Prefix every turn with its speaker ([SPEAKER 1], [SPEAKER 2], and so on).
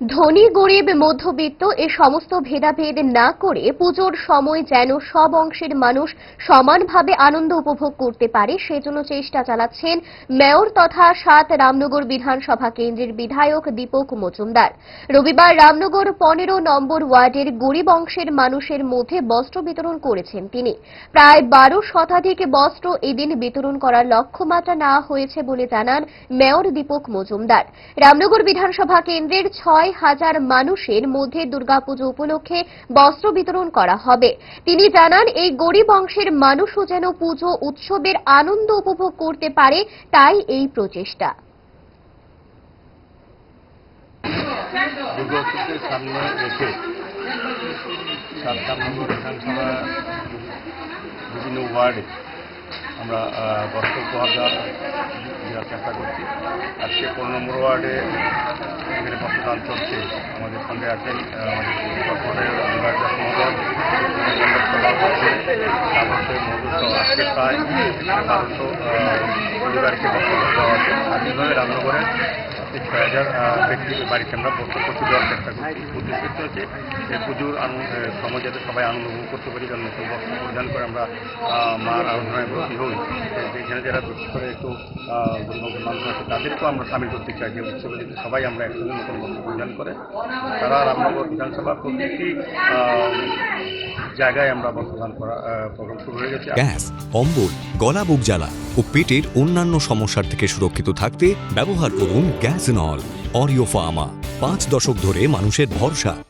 [SPEAKER 1] ধনী, গরিব, মধ্যবিত্ত এ সমস্ত ভেদাভেদ না করে পুজোর সময় যেন সব অংশের মানুষ সমানভাবে আনন্দ উপভোগ করতে পারে, সেজন্য চেষ্টা চালাচ্ছেন মেয়র তথা সাত রামনগর বিধানসভা কেন্দ্রের বিধায়ক দীপক মজুমদার। রবিবার রামনগর পনেরো নম্বর ওয়ার্ডের গরিব অংশের মানুষের মধ্যে বস্ত্র বিতরণ করেছেন তিনি। প্রায় বারো শতাধিক বস্ত্র এদিন বিতরণ করার লক্ষ্যমাত্রা নেওয়া হয়েছে বলে জানান মেয়র দীপক মজুমদার। রামনগর বিধানসভা কেন্দ্রের ছয় হাজার মানুষের মধ্যে দুর্গাপুজো উপলক্ষে বস্ত্র বিতরণ করা হবে। তিনি জানান, এই গরিব অংশের মানুষও যেন পুজো উৎসবের আনন্দ উপভোগ করতে পারে, তাই এই প্রচেষ্টা।
[SPEAKER 2] আমরা বস্ত্র চেষ্টা করছি। আজকে পনেরো নম্বর ওয়ার্ডে এখানে বস্ত্রদান চলছে। আমাদের সঙ্গে আছেন আমাদের প্রায় পরিবারকে এইভাবে রামনগরের এই হাজার ব্যক্তির বাড়িতে আমরা বস্ত্র পৌঁছে দেওয়ার চেষ্টা করছি। উদ্দেশ্য হচ্ছে পুজোর সময় যাতে সবাই আনন্দ উপভোগ করতে পারি কারণ নতুন বস্ত্র পরিধান করে আমরা মার আরাধনায় ব্রতী হই। এখানে যারা বিশেষ করে একটু আহ, মানুষ আছে তাদেরকেও আমরা সামিল করতে চাই। যে উৎসবে যদি সবাই আমরা একসঙ্গে নতুন বস্ত্র পরিধান করে। তারা রামনগর বিধানসভা প্রতিটি আহ, জায়গায় আমরা করা প্রোগ্রাম শুরু হয়ে গেছে।
[SPEAKER 3] গ্যাস অম্বল গলা, বুক জ্বালা ও পেটের অন্যান্য সমস্যার থেকে সুরক্ষিত থাকতে ব্যবহার করুন গ্যাস নল, অরিও ফার্মা। পাঁচ দশক ধরে মানুষের ভরসা।